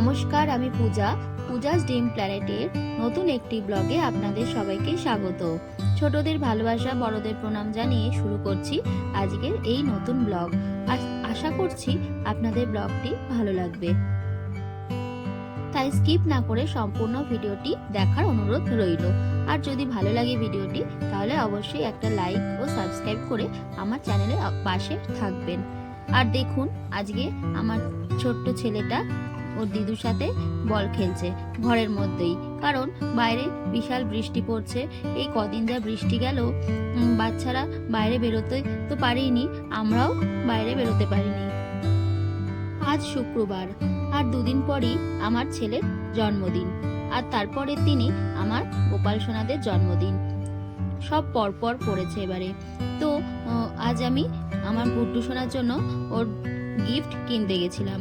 নমস্কার, আমি পূজা, পূজাস ডিম প্ল্যানেটের নতুন একটি ব্লগে আপনাদের সবাইকে স্বাগত। ছোটদের ভালোবাসা, বড়দের প্রণাম জানিয়ে শুরু করছি আজকের এই নতুন ব্লগ। আশা করছি আপনাদের ব্লগটি ভালো লাগবে। তাই স্কিপ না করে সম্পূর্ণ ভিডিওটি দেখার অনুরোধ রইল। আর যদি ভালো লাগে ভিডিওটি, তাহলে অবশ্যই একটা লাইক ও সাবস্ক্রাইব করে আমার চ্যানেলের পাশে থাকবেন। আর দেখুন, আজকে আমার ছোট্ট ছেলেটা ওর দিদুর সাথে বল খেলছে ঘরের মধ্যেই। কারণ বাইরে বিশাল বৃষ্টি পড়ছে। এই কদিন যা বৃষ্টি গেল বাচ্চারা বাইরে বেরোতে তো পারেইনি আমরাও বাইরে বেরোতে পারিনি। আজ শুক্রবার, আর দুদিন পরই আমার ছেলের জন্মদিন, আর তারপরের তিনি আমার গোপাল সোনাদের জন্মদিন। সব পরপর পড়েছে এবারে। তো আজ আমি আমার গুড্ডু সোনার জন্য ওর গিফট কিনতে গেছিলাম।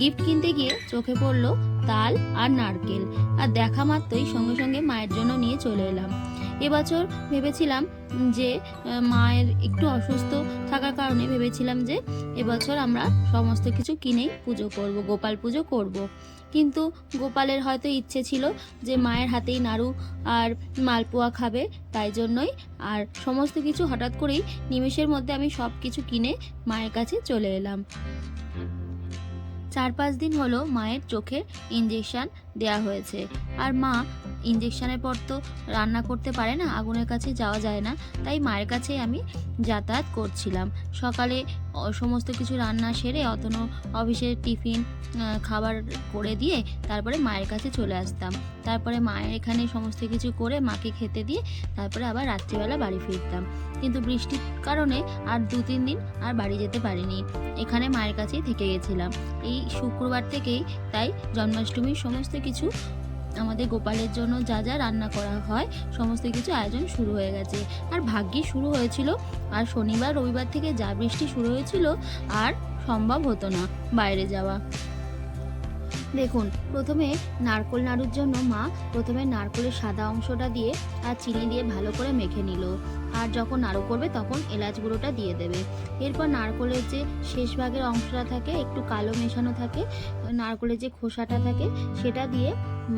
গিফট কিনতে গিয়ে চোখে পড়ল তাল আর নারকেল। আর দেখা মাত্রই সঙ্গে সঙ্গে মায়ের জন্য নিয়ে চলে এলাম। এবছর ভেবেছিলাম যে মায়ের একটু অসুস্থ থাকার কারণে ভেবেছিলাম যে, এবছর আমরা সমস্ত কিছু কিনেই পুজো করব, গোপাল পুজো করব। কিন্তু গোপালের হয়তো ইচ্ছে ছিল যে মায়ের হাতেই নাড়ু আর মালপোয়া খাবে, তাই জন্যই আর সমস্ত কিছু হঠাৎ করেই নিমেষের মধ্যে আমি সব কিছু কিনে মায়ের কাছে চলে এলাম। চার পাঁচ দিন হলো মায়ের চোখে ইঞ্জেকশন দেয়া হয়েছে। আর মা ইঞ্জেকশনের পর তো রান্না করতে পারে না, আগুনের কাছে যাওয়া যায় না। তাই মায়ের কাছেই আমি যাতায়াত করছিলাম। সকালে সমস্ত কিছু রান্না সেরে অতনো অফিসের টিফিন খাবার করে দিয়ে তারপরে মায়ের কাছে চলে আসতাম। তারপরে মায়ের এখানে সমস্ত কিছু করে মাকে খেতে দিয়ে তারপরে আবার রাত্রিবেলা বাড়ি ফিরতাম। কিন্তু বৃষ্টির কারণে আর দু, তিন দিন আর বাড়ি যেতে পারিনি। এখানে মায়ের কাছেই থেকে গেছিলাম। এই শুক্রবার থেকেই তাই জন্মাষ্টমীর সমস্ত কিছু আমাদের গোপালের জন্য যা যা রান্না করা হয়, সমস্ত কিছু আয়োজন শুরু হয়ে গেছে। আর ভাগ্যে শুরু হয়েছিল, আর শনিবার, রবিবার থেকে যা বৃষ্টি শুরু হয়েছিল, আর সম্ভব হতো না বাইরে যাওয়া। দেখুন, প্রথমে নারকোল নাড়ুর জন্য মা প্রথমে নারকোলের সাদা অংশটা দিয়ে, আর চিনি দিয়ে ভালো করে মেখে নিল। আর যখন নাড়ু করবে তখন এলাচ গুঁড়োটা দিয়ে দেবে। এরপর নারকোলের যে শেষ ভাগের অংশটা থাকে, একটু কালো মেশানো থাকে, নারকোলের যে খোসাটা থাকে, সেটা দিয়ে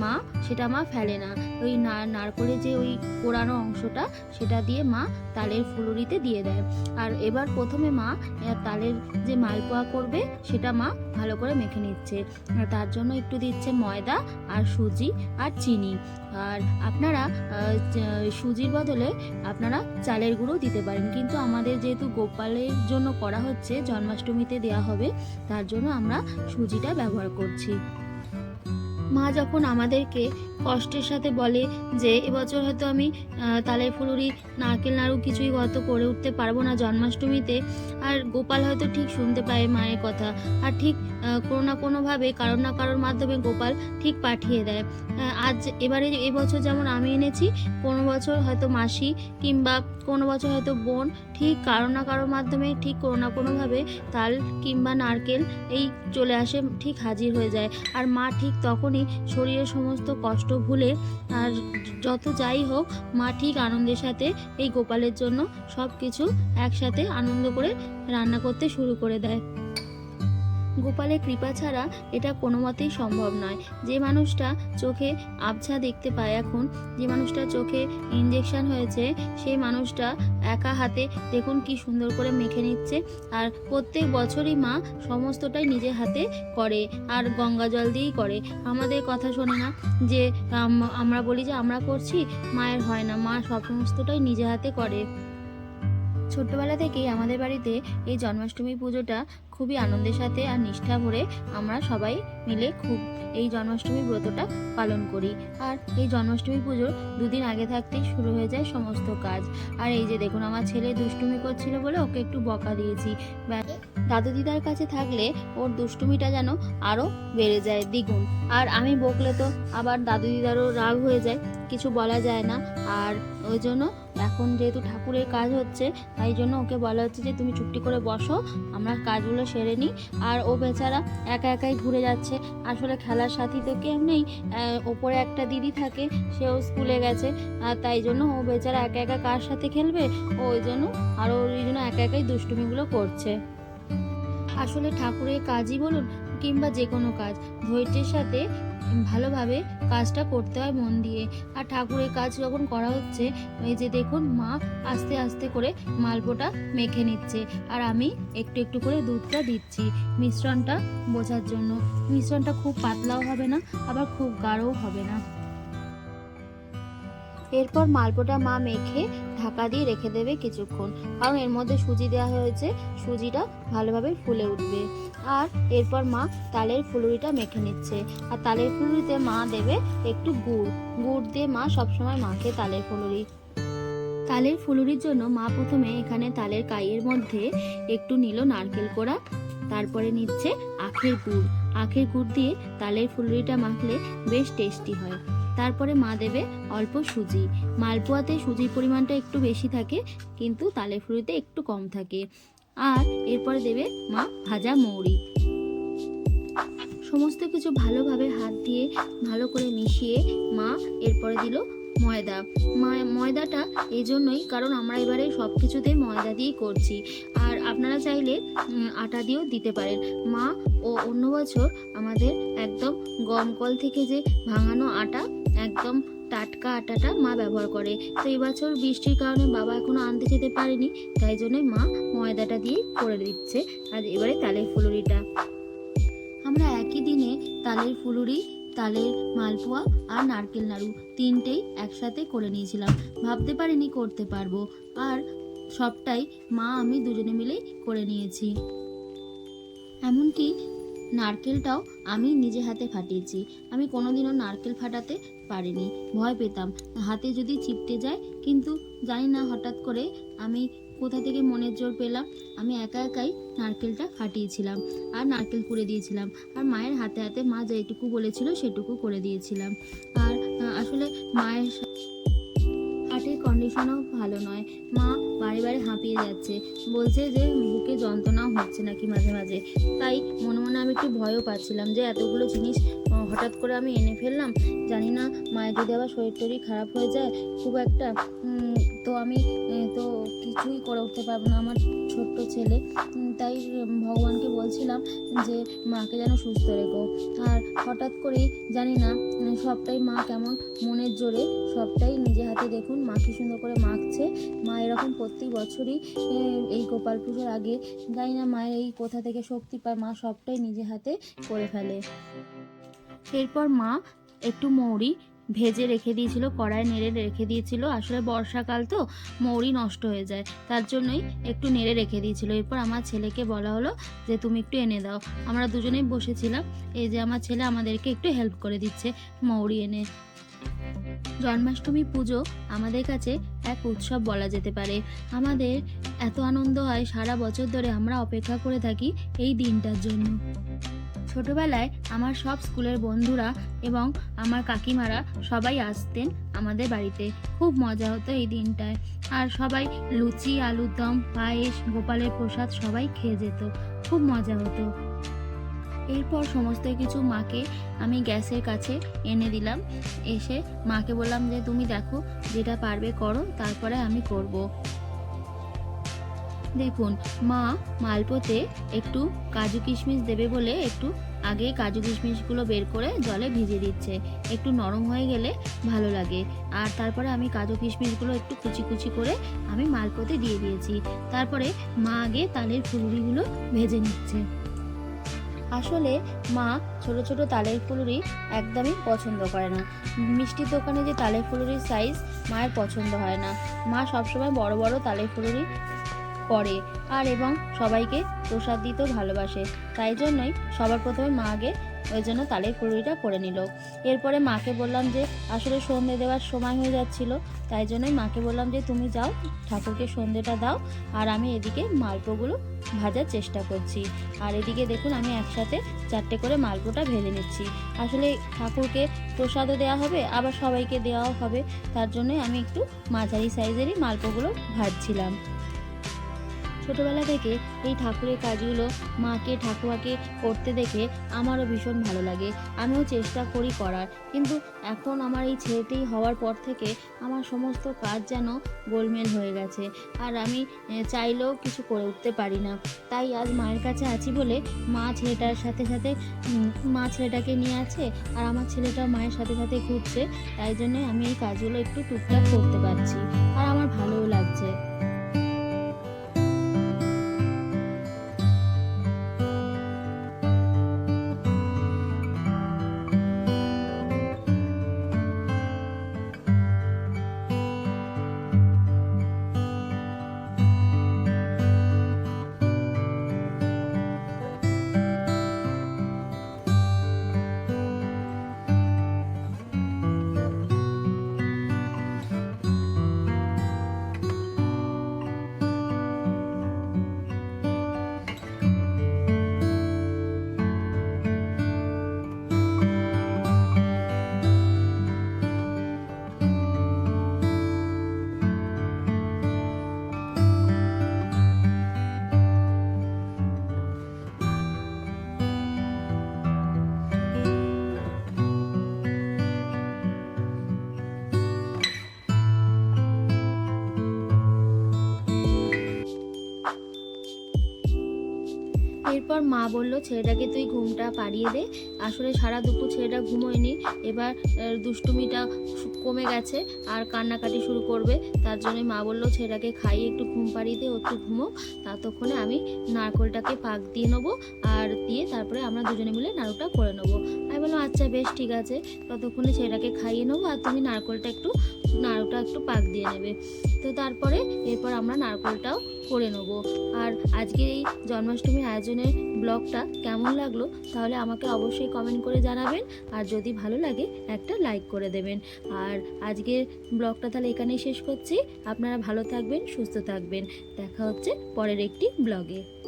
মা, সেটা মা ফেলে না। ওই নারকোলের যে ওই পোড়ানো অংশটা, সেটা দিয়ে মা তালের ফুলুরিতে দিয়ে দেয়। আর এবার প্রথমে মা তালের যে মালপোয়া করবে, সেটা মা ভালো করে মেখে নিচ্ছে। তার জন্য একটু দিচ্ছে ময়দা আর সুজি আর চিনি। আর আপনারা সুজির বদলে আপনারা চালের গুঁড়ো দিতে পারেন। কিন্তু আমাদের যেহেতু গোপালের জন্য করা হচ্ছে, জন্মাষ্টমীতে দেওয়া হবে, তার জন্য আমরা সুজিটা ব্যবহার করছি। মা যখন আমাদেরকে কষ্টের সাথে বলে যে, এবছর হয়তো আমি তালের ফুলুরি, নারকেল, নাড়ু কিছুই হয়তো করে উঠতে পারব না জন্মাষ্টমীতে। আর গোপাল হয়তো ঠিক শুনতে পায় মায়ের কথা। আর ঠিক কোনো না কোনোভাবে, কারোর না কারোর মাধ্যমে গোপাল ঠিক পাঠিয়ে দেয়। আজ এবারে এবছর যেমন আমি এনেছি, কোনো বছর হয়তো মাসি কিংবা কোনো বছর হয়তো বোন ঠিক কারও না কারোর মাধ্যমে ঠিক কোনো না কোনোভাবে তাল কিংবা নারকেল এই চলে আসে ঠিক হাজির হয়ে যায়। আর মা ঠিক তখনই শরীরের সমস্ত কষ্ট ভুলে আর যত যাই হোক, মা ঠিক আনন্দের সাথে এই গোপালের জন্য সব কিছু একসাথে আনন্দ করে রান্না করতে শুরু করে দেয়। গোপালের কৃপা ছাড়া এটা কোনো মতেই সম্ভব নয়। যে মানুষটা চোখে আবছা দেখতে পায় এখন, যে মানুষটা চোখে ইঞ্জেকশন হয়েছে, সেই মানুষটা একা হাতে দেখুন কি সুন্দর করে মেখে নিচ্ছে। আর প্রত্যেক বছরই মা সমস্তটাই নিজের হাতে করে, আর গঙ্গা জল দিয়েই করে। আমাদের কথা শোনে না যে, আম- আমরা বলি যে আমরা করছি, মায়ের হয় না। মা সব সমস্তটাই নিজে হাতে করে। ছোট্টবেলা থেকেই আমাদের বাড়িতে এই জন্মাষ্টমী পুজোটা খুবই আনন্দের সাথে আর নিষ্ঠা ভরে আমরা সবাই মিলে খুব এই জন্মাষ্টমী ব্রতটা পালন করি। আর এই জন্মাষ্টমী পুজোর দুদিন আগে থাকতেই শুরু হয়ে যায় সমস্ত কাজ। আর এই যে দেখুন, আমার ছেলে দুষ্টুমি করছিল বলে ওকে একটু বকা দিয়েছি। দাদু দিদার কাছে থাকলে ওর দুষ্টুমিটা যেন আরও বেড়ে যায় দ্বিগুণ। আর আমি বকলে তো আবার দাদু দিদারও রাগ হয়ে যায়, কিছু বলা যায় না। আর ওই জন্য এখন যেহেতু ঠাকুরের কাজ হচ্ছে, তাই জন্য ওকে বলা হচ্ছে যে তুমি চুপটি করে বসো, আমরা কাজগুলো সেরে নিই। আর ও বেচারা একা একাই ঘুরে যাচ্ছে। আসলে খেলার সাথী তো কেউ নেই ওপরে একটা দিদি থাকে, সেও স্কুলে গেছে। আর তাই জন্য ও বেচারা একা একা কার সাথে খেলবে? ও ওই জন্য আর ওই জন্য একা একাই দুষ্টুমিগুলো করছে। আসলে ঠাকুরের কাজই বলুন কিংবা যে কোনো কাজ। ধৈর্যের সাথে ভালোভাবে কাজটা করতে হয় মন দিয়ে। আর ঠাকুরের কাজ যখন করা হচ্ছে, এই যে দেখুন, মা আস্তে আস্তে করে মালপোটা মেখে নিচ্ছে। আর আমি একটু একটু করে দুধটা দিচ্ছি মিশ্রণটা বোঝার জন্য। মিশ্রণটা খুব পাতলাও হবে না, আবার খুব গাঢ়ও হবে না। এরপর মালপোটা মা মেখে ঢাকা দিয়ে রেখে দেবে কিছুক্ষণ। কারণ এর মধ্যে সুজি দেওয়া হয়েছে, সুজিটা ভালোভাবে ফুলে উঠবে। আর এরপর মা তালের ফুলুরিটা মেখে নিচ্ছে। আর তালের ফুলুরিতে মা দেবে একটু গুড়। গুড় দিয়ে মা সবসময় মাখে তালের ফুলুরি। তালের ফুলুরির জন্য মা প্রথমে এখানে তালের কাইয়ের মধ্যে একটু নিল নারকেল কোড়া, তারপরে নিচ্ছে আখের গুড়। আখের গুড় দিয়ে তালের ফুলুরিটা মাখলে বেশ টেস্টি হয়। তারপরে মা দেবে অল্প সুজি। মালপোয়াতে সুজির পরিমাণটা একটু বেশি থাকে, কিন্তু তালে ফুলুরিতে একটু কম থাকে। আর এরপরে দেবে মা ভাজা মৌরি। সমস্ত কিছু ভালোভাবে হাত দিয়ে ভালো করে মিশিয়ে মা এরপরে দিল ময়দা। ময়- ময়দাটা এই জন্যই কারণ আমরা এবারে সব কিছুতেই ময়দা দিয়েই করছি। আর আপনারা চাইলে আটা দিয়েও দিতে পারেন। মা ও অন্য বছর আমাদের একদম গম কল থেকে যে ভাঙানো আটা একদম টাটকা আটাটা মা ব্যবহার করে। তো এবছর বৃষ্টির কারণে বাবা এখনও আনতে যেতে পারেনি, তাই জন্যই মা ময়দাটা দিয়ে করে দিচ্ছে। আর এবারে তালের ফুলুরিটা। আমরা একই দিনে তালের ফুলুরি, তালের মালপোয়া আর নারকেল নাড়ু তিনটেই একসাথে করে নিয়েছিলাম। ভাবতে পারিনি করতে পারব। আর সবটাই মা আমি দুজনে মিলেই করে নিয়েছি। এমনকি নারকেলটাও আমি নিজে হাতে ফাটিয়েছি। আমি কোনোদিনও নারকেল ফাটাতে পারিনি, ভয় পেতাম। হাতে যদি চিপটে যায়, কিন্তু জানি না হঠাৎ করে আমি কোথা থেকে মনের জোর পেলাম। আমি একা একাই নারকেলটা ফাটিয়েছিলাম আর নারকেল কুড়ে দিয়েছিলাম। আর মায়ের হাতে হাতে মা যেটুকু বলেছিল সেটুকু করে দিয়েছিলাম। আর আসলে মায়ের হাটের কন্ডিশনও ভালো নয়। মা বারে বারে হাঁপিয়ে যাচ্ছে। বলছে যে বুকে যন্ত্রণাও হচ্ছে নাকি মাঝে মাঝে। তাই মনে মনে আমি একটু ভয়ও পাচ্ছিলাম যে এতগুলো জিনিস হঠাৎ করে আমি এনে ফেললাম। জানি না মায়ের যদি আবার শরীর টরীর খারাপ হয়ে যায়, খুব একটা তো আমি তো কিছুই করে উঠতে পারব না। আমার ছোট্ট ছেলে তাই ভগবানকে বলছিলাম যে মাকে যেন সুস্থ রেখো। আর হঠাৎ করেই জানি না সবটাই মা কেমন মনের জোরে, সবটাই নিজে হাতে দেখুন, মা কি সুন্দর করে মাখছে। মা এরকম প্রত্যেক বছরই এই গোপাল পুজোর আগে, জানি না মায়ের এই কোথা থেকে শক্তি পায়, মা সবটাই নিজে হাতে করে ফেলে। এরপর মা একটু মৌরি ভেজে রেখে দিয়েছিল কড়াই নেড়ে রেখে দিয়েছিল। আসলে বর্ষাকাল তো, মৌরি নষ্ট হয়ে যায়। তার জন্যই একটু নেড়ে রেখে দিয়েছিল। এরপর আমার ছেলেকে বলা হলো যে, তুমি একটু এনে দাও। আমরা দুজনেই বসেছিলাম। এই যে আমার ছেলে আমাদেরকে একটু হেল্প করে দিচ্ছে, মৌরি এনে। জন্মাষ্টমী পুজো আমাদের কাছে এক উৎসব বলা যেতে পারে। আমাদের এত আনন্দ হয়, সারা বছর ধরে আমরা অপেক্ষা করে থাকি এই দিনটার জন্য। ছোটবেলায় আমার সব স্কুলের বন্ধুরা এবং আমার কাকিমারা সবাই আসতেন আমাদের বাড়িতে। খুব মজা হতো এই দিনটায়। আর সবাই লুচি, আলুর দম, পায়েস, গোপালের প্রসাদ সবাই খেয়ে যেত। খুব মজা হতো। এরপর সমস্ত কিছু মাকে আমি গ্যাসের কাছে এনে দিলাম। এসে মাকে বললাম যে, তুমি দেখো, যেটা পারবে করো, তারপরে আমি করব। দেখুন, মা মালপোতে একটু কাজু কিশমিশ দেবে বলে একটু আগে কাজু কিশমিশগুলো বের করে জলে ভিজিয়ে দিচ্ছে। একটু নরম হয়ে গেলে ভালো লাগে। আর তারপরে আমি কাজু কিশমিশগুলো একটু কুচি কুচি করে আমি মালপোতে দিয়ে দিয়েছি। তারপরে মা আগে তালের ফুলুরিগুলো ভেজে নিচ্ছে। আসলে মা ছোট ছোট তালের ফুলুরি একদমই পছন্দ করে না। মিষ্টির দোকানে যে তালের ফুলুরির সাইজ মায়ের পছন্দ হয় না। মা সবসময় বড় বড় তালের ফুলুরি করে আর এবং সবাইকে প্রসাদ দিতেও ভালোবাসে। তাই জন্যই সবার প্রথমে মা আগে ওই জন্য তালের ফুলুরিটা করে নিল। এরপরে মাকে বললাম যে, আসলে সন্ধে দেওয়ার সময় হয়ে যাচ্ছিল, তাই জন্যই মাকে বললাম যে, তুমি যাও, ঠাকুরকে সন্ধেটা দাও আর আমি এদিকে মালপোগুলো ভাজার চেষ্টা করছি। আর এদিকে দেখুন আমি একসাথে চারটে করে মালপোটা ভেজে নিচ্ছি। আসলে ঠাকুরকে প্রসাদও দেওয়া হবে, আবার সবাইকে দেওয়াও হবে। তার জন্যই আমি একটু মাঝারি সাইজেরই মালপোগুলো ভাজছিলাম। ছোটোবেলা থেকে এই ঠাকুরের কাজগুলো মাকে, ঠাকুমাকে করতে দেখে আমারও ভীষণ ভালো লাগে। আমিও চেষ্টা করি করার। কিন্তু এখন আমার এই ছেলেটি হওয়ার পর থেকে আমার সমস্ত কাজ যেন গোলমেল হয়ে গেছে। আর আমি চাইলেও কিছু করে উঠতে পারি না। তাই আজ মায়ের কাছে আছি বলে মা ছেলেটার সাথে সাথে মা ছেলেটাকে নিয়ে আছে আর আমার ছেলেটা মায়ের সাথে সাথে ঘুরছে। তাই জন্যে আমি এই কাজগুলো একটু টুকটাক করতে পারছি। আর আমার ভালোও লাগছে। এরপর মা বলল, ছেলেটাকে তুই ঘুমটা পাড়িয়ে দে। আসলে সারা দুপুর ছেলেটা ঘুমোয়নি। এবার দুষ্টুমিটা কমে গেছে আর কান্নাকাটি শুরু করবে। তার জন্য মা বলল, ছেলেটাকে খাইয়ে একটু ঘুম পাড়িয়ে দে একটু ঘুমো ততক্ষণে আমি নারকোলটাকে পাক দিয়ে নেব আর দিয়ে তারপরে আমরা দুজনে মিলে নাড়ুটা করে নেব। আমি বললাম আচ্ছা বেশ, ঠিক আছে। ততক্ষণে ছেলেটাকে খাইয়ে নেব আর তুমি নারকোলটা একটু নাড়ুটা একটু পাক দিয়ে নেবে। তো তারপরে এরপর আমরা নারকোলটাও করে নেব। আর আজকে এই জন্মাষ্টমীর আয়োজনের ব্লগটা কেমন লাগল তাহলে আমাকে অবশ্যই কমেন্ট করে জানাবেন। আর যদি ভালো লাগে, একটা লাইক করে দেবেন। আর আজকের ব্লগটা তাহলে এখানেই শেষ করছি। আপনারা ভালো থাকবেন, সুস্থ থাকবেন। দেখা হচ্ছে পরের একটি ব্লগে।